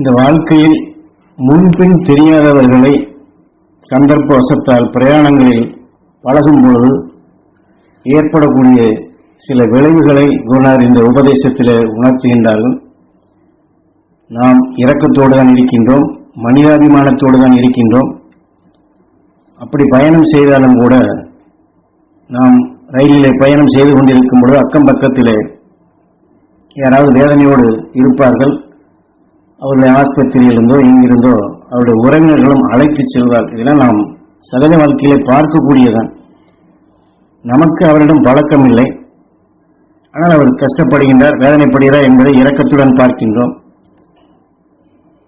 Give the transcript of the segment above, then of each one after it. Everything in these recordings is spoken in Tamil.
இந்த வாழ்க்கையில் முன்பின் தெரியாதவர்களை சந்தர்ப்ப வசத்தால் பிரயாணங்களில் பழகும் பொழுது ஏற்படக்கூடிய சில விளைவுகளை குருநார் இந்த உபதேசத்தில் உணர்த்துகின்றார்கள். நாம் இரக்கத்தோடு தான் இருக்கின்றோம் மனிதாபிமானத்தோடு தான் இருக்கின்றோம். அப்படி பயணம் செய்தாலும் கூட நாம் ரயிலிலே பயணம் செய்து கொண்டிருக்கும் பொழுது அக்கம் பக்கத்திலே யாராவது வேதனையோடு இருப்பார்கள். அவருடைய ஆஸ்பத்திரியிலிருந்தோ இங்கிருந்தோ அவருடைய உறவினர்களும் அழைத்து செல்வார். இதெல்லாம் நாம் சகஜ வாழ்க்கையிலே பார்க்கக்கூடியதான் நமக்கு அவரிடம் பழக்கம் இல்லை ஆனால் அவர் கஷ்டப்படுகின்றார் வேதனைப்படுகிறார் என்பதை இரக்கத்துடன் பார்க்கின்றோம்.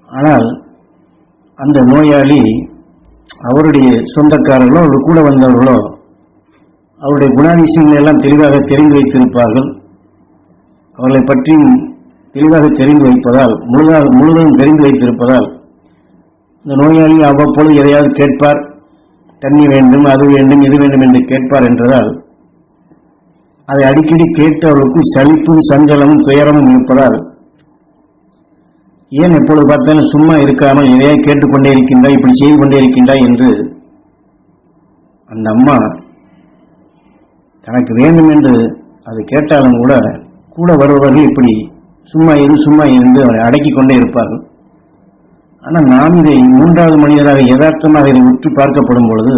ஆனால் அந்த நோயாளி அவருடைய சொந்தக்காரர்களோ அவர் கூட வந்தவர்களோ அவருடைய குணாதிசயங்களை எல்லாம் தெளிவாக தெரிந்து வைத்திருப்பார்கள். அவர்களை பற்றியும் தெளிவாக தெரிந்து வைப்பதால் முழுதாக முழுவதும் தெரிந்து வைத்திருப்பதால் இந்த நோயாளி அவ்வப்பொழுது எதையாவது கேட்பார் தண்ணி வேண்டும் அது வேண்டும் இது வேண்டும் என்று கேட்பார் என்றதால் அதை அடிக்கடி கேட்டு அவர்களுக்கு சலிப்பும் சஞ்சலமும் துயரமும் இருப்பதால் ஏன் எப்பொழுது பார்த்தாலும் சும்மா இருக்காமல் எதையா கேட்டுக்கொண்டே இருக்கின்றாய் இப்படி செய்து கொண்டே இருக்கின்றாய் என்று அந்த அம்மா தனக்கு வேண்டும் என்று அது கேட்டாலும் கூட கூட வருபவர்கள் இப்படி சும்மா இரு சும்மா இருந்து அவரை அடக்கி கொண்டே இருப்பார்கள். ஆனால் நாம் இதை மூன்றாவது மனிதராக யதார்த்தமாக இதை உற்று பார்க்கப்படும் பொழுது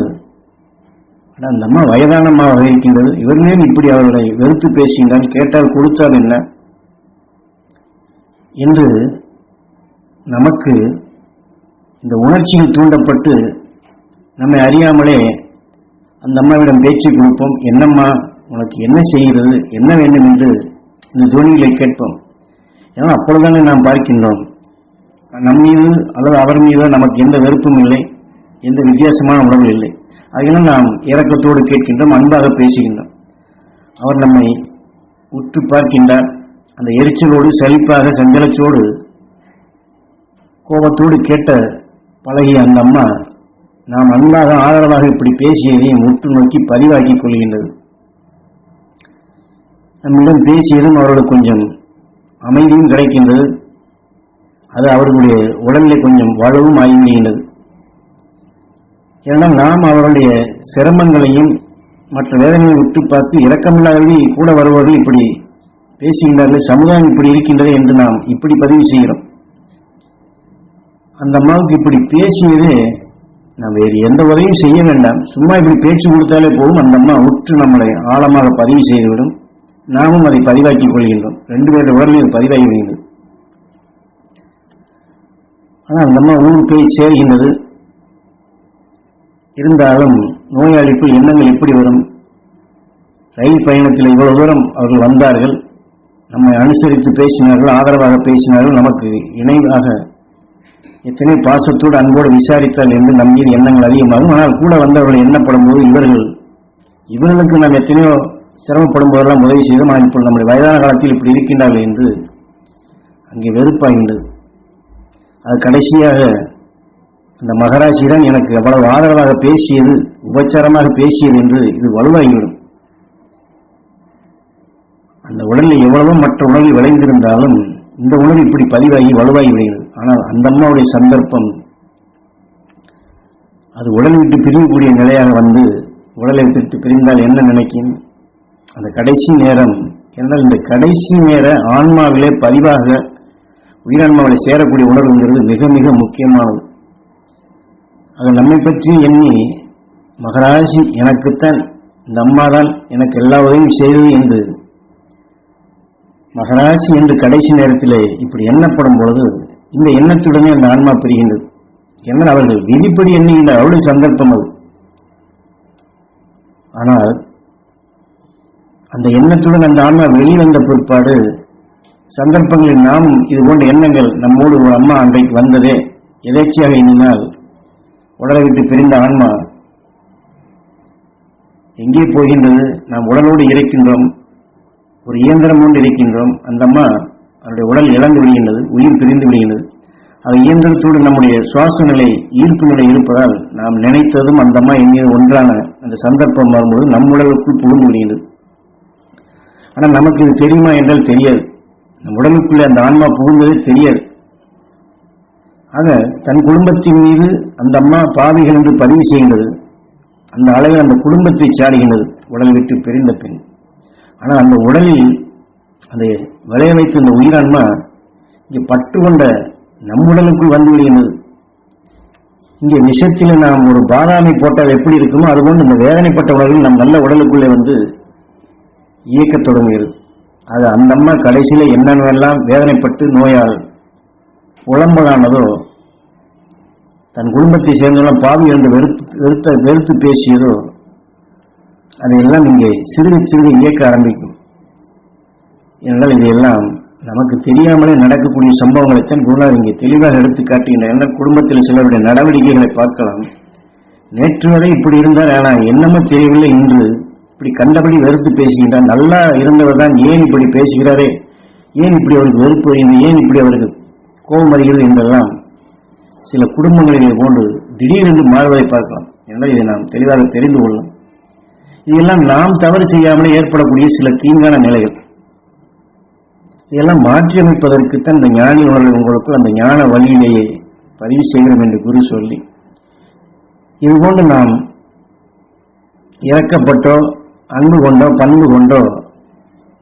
ஆனால் அந்த அம்மா வயதானமாக இருக்கின்றது. இவர்களே இப்படி அவர்களை வெறுத்து பேசுகின்றால் கேட்டால் கொடுத்தால் என்ன? என்று நமக்கு இந்த உணர்ச்சியில் தூண்டப்பட்டு நம்மை அறியாமலே அந்த அம்மாவிடம் பேச்சு கொடுப்போம். என்னம்மா உனக்கு என்ன செய்கிறது என்ன வேண்டும் என்று இந்த துணிகளை கேட்போம். ஏன்னா அப்பொழுதுதானே நாம் பார்க்கின்றோம். நம் மீது அல்லது அவர் மீது நமக்கு எந்த வெறுப்பும் இல்லை எந்த வித்தியாசமான உணர்வு இல்லை. அதனால் நாம் இறக்கத்தோடு கேட்கின்றோம் அன்பாக பேசுகின்றோம். அவர் நம்மை உற்று பார்க்கின்றார். அந்த எரிச்சலோடு செழிப்பாக சஞ்சலச்சோடு கோபத்தோடு கேட்ட பழகிய அந்த அம்மா நாம் அன்பாக ஆதரவாக இப்படி பேசியதையும் உற்று நோக்கி பதிவாக்கிக் கொள்கின்றது. நம்மிடம் பேசியதும் அவர்களுக்கு கொஞ்சம் அமைதியும் கிடைக்கின்றது. அது அவர்களுடைய உடல்நிலை கொஞ்சம் வலுவும் ஆகிவிடுகின்றது ஏன்னா நாம் அவருடைய சிரமங்களையும் மற்ற வேதனையை விட்டு பார்த்து இரக்கமில்லாதவர்கள் கூட வருவர்கள் இப்படி பேசுகின்றார்கள். சமுதாயம் இப்படி இருக்கின்றது என்று நாம் இப்படி பதிவு செய்கிறோம். அந்த அம்மாவுக்கு இப்படி பேசியது நாம் வேறு எந்த உதவியும் செய்ய வேண்டாம். சும்மா இப்படி பேச்சு கொடுத்தாலே போதும். அந்த அம்மா உற்று நம்மளை ஆழமாக பதிவு செய்துவிடும். நாமும் அதை பதிவாக்கிக் கொள்கின்றோம். ரெண்டு பேருடைய உடலில் பதிவாகி வருகிறது ஆனால் அந்த அம்மா ஊருக்கு போய் சேர்கின்றது. இருந்தாலும் நோயாளிக்குள் எண்ணங்கள் எப்படி வரும்? ரயில் பயணத்தில் இவ்வளவு தூரம் அவர்கள் வந்தார்கள். நம்மை அனுசரித்து பேசினார்கள் ஆதரவாக பேசினார்கள். நமக்கு இணைவாக எத்தனை பாசத்தோடு அன்போடு விசாரித்தால் என்று நம் மீது எண்ணங்கள் அதிகமாகும். ஆனால் கூட வந்தவர்கள் எண்ணப்படும் போது இவர்கள் இவர்களுக்கு நாம் எத்தனையோ சிரமப்படும் போதெல்லாம் உதவி செய்தோம் ஆனால் இப்பொழுது நம்முடைய வயதான காலத்தில் இப்படி இருக்கின்றார்கள் என்று அங்கே வெறுப்பாகின்றது அது கடைசியாக அந்த மகராசியிடம் எனக்கு அவ்வளவு ஆதரவாக பேசியது உபச்சாரமாக பேசியது என்று இது வலுவாகிவிடும். அந்த உடலில் எவ்வளவோ மற்ற உணவில் விளைந்திருந்தாலும் இந்த உணவு இப்படி பதிவாகி வலுவாகி விடுகிறது ஆனால் அந்த அம்மாவுடைய சந்தர்ப்பம் அது உடல் விட்டு பிரியக்கூடிய நிலையாக வந்து உடலை விட்டு பிரிந்தால் என்ன நினைக்கும்? அந்த கடைசி நேரம். என்றால் இந்த கடைசி நேர ஆன்மாவிலே பதிவாக உயிரான்மாவில் சேரக்கூடிய உணர்வுங்கிறது மிக மிக முக்கியமானது. அது நம்மை பற்றி எண்ணி மகராசி எனக்குத்தான் இந்த அம்மா தான் எனக்கு எல்லா உதவியும் செய்தது என்று மகராசி என்று கடைசி நேரத்தில் இப்படி எண்ணப்படும் பொழுது இந்த எண்ணத்துடனே அந்த ஆன்மா பிரிகின்றது. ஏன்னால் அவர்கள் விதிப்படி எண்ணுகின்ற அவருடைய சந்தர்ப்பம் அது. ஆனால் அந்த எண்ணத்துடன் அந்த ஆன்மா வெளிவந்த பிற்பாடு சந்தர்ப்பங்களில் நாம் இது போன்ற எண்ணங்கள் நம்மோடு ஒரு அம்மா அன்றைக்கு வந்ததே. எதேச்சியாக எண்ணினால் உடலை விட்டு பிரிந்த ஆன்மா எங்கே போகின்றது? நாம் உடலோடு இருக்கின்றோம். ஒரு இயந்திரம் கொண்டு இருக்கின்றோம். அந்த அம்மா அவருடைய உடல் இழந்து விடுகின்றது உயிர் பிரிந்து விடுகின்றது. அது இயந்திரத்தோடு நம்முடைய சுவாச நிலை ஈர்ப்பு நிலை இருப்பதால் நாம் நினைத்ததும் அந்த அம்மா எங்கே ஒன்றான அந்த சந்தர்ப்பம் வரும்போது நம் உடலுக்குள் புகுந்து விடுகின்றது. ஆனால் நமக்கு இது தெரியுமா என்றால் தெரியாது. நம் உடலுக்குள்ளே அந்த ஆன்மா புகுந்ததே தெரியாது. ஆக தன் குடும்பத்தின் மீது அந்த அம்மா பாவிகள் என்று பதிவு செய்கின்றது. அந்த அலைகள் அந்த குடும்பத்தை சாடுகின்றது உடல் விட்டு பிரிந்த பின். ஆனால் அந்த உடலில் அதை விளைய வைத்த இந்த உயிரான்மா இங்கே பட்டு கொண்ட நம் உடலுக்குள் வந்து விடுகின்றது. இங்கே விஷத்தில் நாம் ஒரு பாதாமை போட்டால் எப்படி இருக்குமோ அதுபோன்று இந்த வேதனைப்பட்ட உணர்வில் நம் நல்ல உடலுக்குள்ளே வந்து இயக்க தொடங்குகிறது அது அந்த அம்மா கடைசியில் என்னென்னவெல்லாம் வேதனைப்பட்டு நோயால் புலம்பலானதோ தன் குடும்பத்தை சேர்ந்தெல்லாம் பாவி என்று வெறுத்து வெறுத்த வெறுத்து பேசியதோ அதையெல்லாம் இங்கே சிறுக சிறுக இயக்க ஆரம்பிக்கும். என்றால் இதையெல்லாம் நமக்கு தெரியாமலே நடக்கக்கூடிய சம்பவங்களைத்தான் குருநாதர் இங்கே தெளிவாக எடுத்து காட்டுகின்றனர் குடும்பத்தில் சிலருடைய நடவடிக்கைகளை பார்க்கலாம். நேற்று வரை இப்படி இருந்தார். ஆனால் என்னமோ தெரியவில்லை. இன்று இப்படி கண்டபடி வெறுத்து பேசுகின்றார் நல்லா இருந்தவர் தான் ஏன் இப்படி பேசுகிறாரே? ஏன் இப்படி அவருக்கு வெறுப்பு வருகிறது ஏன் இப்படி அவருக்கு கோபம் வருகிறது என்றெல்லாம் சில குடும்பங்களிலே போன்று திடீரென்று மாறுவதை பார்க்கலாம். என்றால் இதை நாம் தெளிவாக தெரிந்து கொள்ளலாம். இதெல்லாம் நாம் தவறு செய்யாமலே ஏற்படக்கூடிய சில தீங்கான நிலைகள். இதெல்லாம் மாற்றியமைப்பதற்குத்தான் இந்த ஞானி உணர்வு உங்களுக்குள் அந்த ஞான வழியிலேயே பதிவு செய்கிறோம் என்று குரு சொல்லி இதுபோன்று நாம் இறக்கப்பட்டோ அன்பு கொண்டோ பண்பு கொண்டோ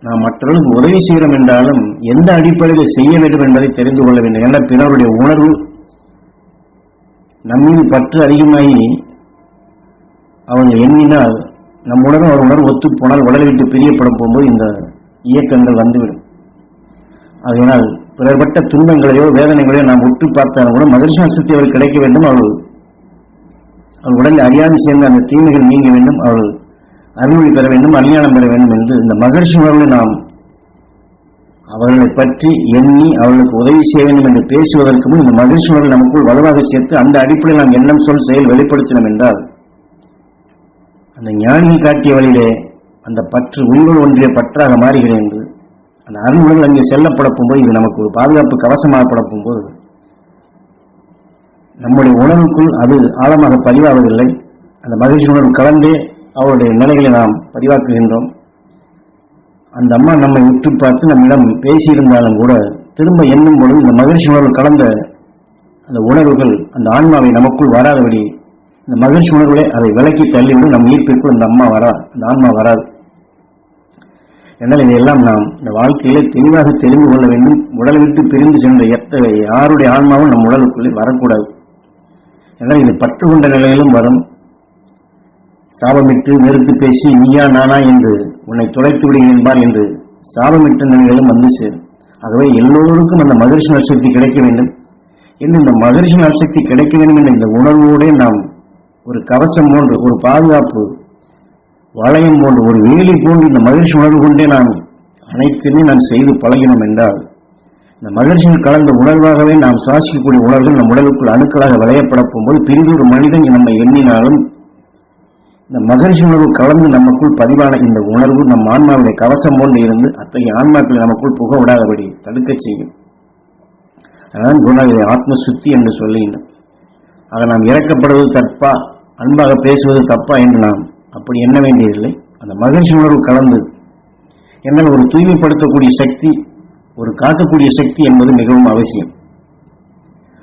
நாம் மற்றவர்களுக்கு உதவி செய்கிறோம் என்றாலும் எந்த அடிப்படையில் செய்ய வேண்டும் என்பதை தெரிந்து கொள்ள வேண்டும். என்ற பிறருடைய உணர்வு நம்மீது பற்று அதிகமாகி அவங்க எண்ணினால் நம் உணர்வு அவர் உணர்வு ஒத்து போனால் உடலை விட்டு பிரியப்படும் போகும்போது இந்த இயக்கங்கள் வந்துவிடும். அதனால் பிறர்பட்ட துன்பங்களையோ வேதனைகளையோ நாம் உற்று பார்த்தாலும் கூட மகிழ்ச்சி சக்தி கிடைக்க வேண்டும். அவள் அவள் உடலில் அறியாமல் சேர்ந்த அந்த தீமைகள் நீங்க வேண்டும். அவள் அருள்மொழி பெற வேண்டும் அஞ்ஞானம் பெற வேண்டும் என்று இந்த மகர்ஷி உணர்வை நாம் அவர்களை பற்றி எண்ணி அவர்களுக்கு உதவி செய்ய வேண்டும் என்று பேசுவதற்கு முன் இந்த மகிழ்ச்சி உணர்வை நமக்குள் வலுவாக சேர்த்து அந்த அடிப்படையில் நாம் எண்ணம் சொல் செயல் வெளிப்படுத்தினோம் என்றால் அந்த ஞானியை காட்டிய வழியிலே அந்த பற்று உயிர்கள் ஒன்றிய பற்றாக மாறுகிறேன் என்று அந்த அருள்மொழிகள் அங்கே செல்லப்பட போகும்போது இது நமக்கு ஒரு பாதுகாப்பு கவசமாகப்பட போது நம்முடைய உணர்வுக்குள் அது ஆழமாக பதிவாவதில்லை. அந்த மகிழ்ச்சி உணர்வு கலந்தே அவருடைய நிலைகளை நாம் பதிவாக்குகின்றோம். அந்த அம்மா நம்மை உற்று பார்த்து நம்மிடம் பேசியிருந்தாலும் கூட திரும்ப எண்ணும் பொழுது இந்த மகிழ்ச்சி உணர்வு கலந்த அந்த உணர்வுகள் அந்த ஆன்மாவை நமக்குள் வராதபடி இந்த மகிழ்ச்சி உணர்வுகளை அதை விலக்கி தள்ளிவிடும் நம் ஈர்ப்பிற்குள் அந்த அம்மா வரா அந்த ஆன்மா வராது. என்னால் இதையெல்லாம் நாம் இந்த வாழ்க்கையிலே தெளிவாக தெரிந்து கொள்ள வேண்டும். உடலை விட்டு பிரிந்து சென்ற எத்த யாருடைய ஆன்மாவும் நம் உடலுக்குள்ளே வரக்கூடாது. என்னால் இது பற்று கொண்ட நிலையிலும் வரும். சாபமிட்டு வெறுத்து பேசி நீயா நானா? என்று உன்னை துளைத்து விடுகிறேன் என்று சாபமிட்ட நிலைகளும் வந்து சேரும். ஆகவே எல்லோருக்கும் அந்த மகிழ்ச்சி நற்சக்தி கிடைக்க வேண்டும். என்று இந்த மகிழ்ச்சி நற்சக்தி கிடைக்க வேண்டும் என்ற இந்த உணர்வோடே நாம் ஒரு கவசம் போன்று ஒரு பாதுகாப்பு வளையம் போன்று ஒரு வேலி போன்று இந்த மகிழ்ச்சி உணர்வு கொண்டே நாம் அனைத்துமே நாம் செய்து பழகினோம் என்றால் இந்த மகிழ்ச்சியில் கலந்த உணர்வாகவே நாம் சுவாசிக்கக்கூடிய உணர்வுகள் நம் உடலுக்குள் அணுக்களாக விளையப்பட போகும்போது பிரிந்து ஒரு மனிதன் நம்மை எண்ணினாலும் இந்த மகிழ்ச்சி உணர்வு கலந்து நமக்குள் பதிவான இந்த உணர்வு நம் ஆன்மாவுடைய கவசம் போன்று இருந்து அத்தகைய ஆன்மாக்களை நமக்குள் புக விடாதபடி தடுக்கச் செய்யும். அதான் குணாவிதை ஆத்ம சுத்தி என்று சொல்லுகின்றோம் ஆக நாம் இறக்கப்படுவது தப்பா அன்பாக பேசுவது தப்பா என்று நாம் அப்படி எண்ண வேண்டியதில்லை. அந்த மகிழ்ச்சி உணர்வு கலந்து என்னால் ஒரு தூய்மைப்படுத்தக்கூடிய சக்தி ஒரு காக்கக்கூடிய சக்தி என்பது மிகவும் அவசியம்.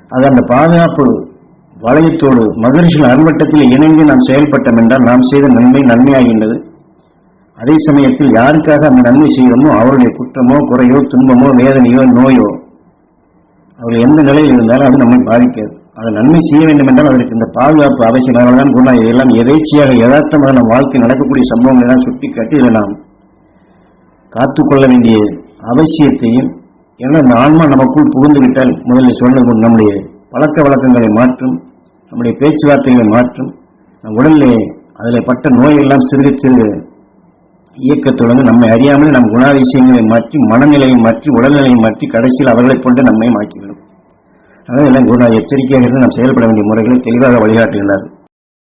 அது அந்த பாதுகாப்பு வளையத்தோடு மகரிஷியின் அருவட்டத்தில் இணைந்து நாம் செயல்பட்டோம் என்றால் நாம் செய்த நன்மை நன்மையாகின்றது. அதே சமயத்தில் யாருக்காக அந்த நன்மை செய்கிறோமோ அவருடைய குற்றமோ குறையோ துன்பமோ வேதனையோ நோயோ அவர் எந்த நிலையில் இருந்தாலும் அது நம்மை பாதிக்காது. அதை நன்மை செய்ய வேண்டும் என்றால் அதற்கு இந்த பாதுகாப்பு அவசியம் அதனால தான் குணா இதெல்லாம் எதேச்சியாக யதார்த்தமாக நம் வாழ்க்கை நடக்கக்கூடிய சம்பவங்களை எல்லாம் சுட்டிக்காட்டி இதை நாம் காத்துக்கொள்ள வேண்டிய அவசியத்தையும் ஏன்னா இந்த ஆன்மா நமக்குள் புகுந்து விட்டால் முதலில் சொன்னது நம்முடைய பழக்க வழக்கங்களை மாற்றும் நம்முடைய பேச்சுவார்த்தைகளை மாற்றும் நம் உடலிலே அதில் பட்ட நோயெல்லாம் சிறுக சிறுக இயக்கத்துடன் நம்மை அறியாமல் நம் குணாதிசயங்களை மாற்றி மனநிலையை மாற்றி உடல்நிலையை மாற்றி கடைசியில் அவர்களைப் கொண்டு நம்மை மாற்றிவிடும். அதனால் எல்லாம் குணா எச்சரிக்கையாக இருந்து நாம் செயல்பட வேண்டிய முறைகளை தெளிவாக வழிகாட்டுகிறார்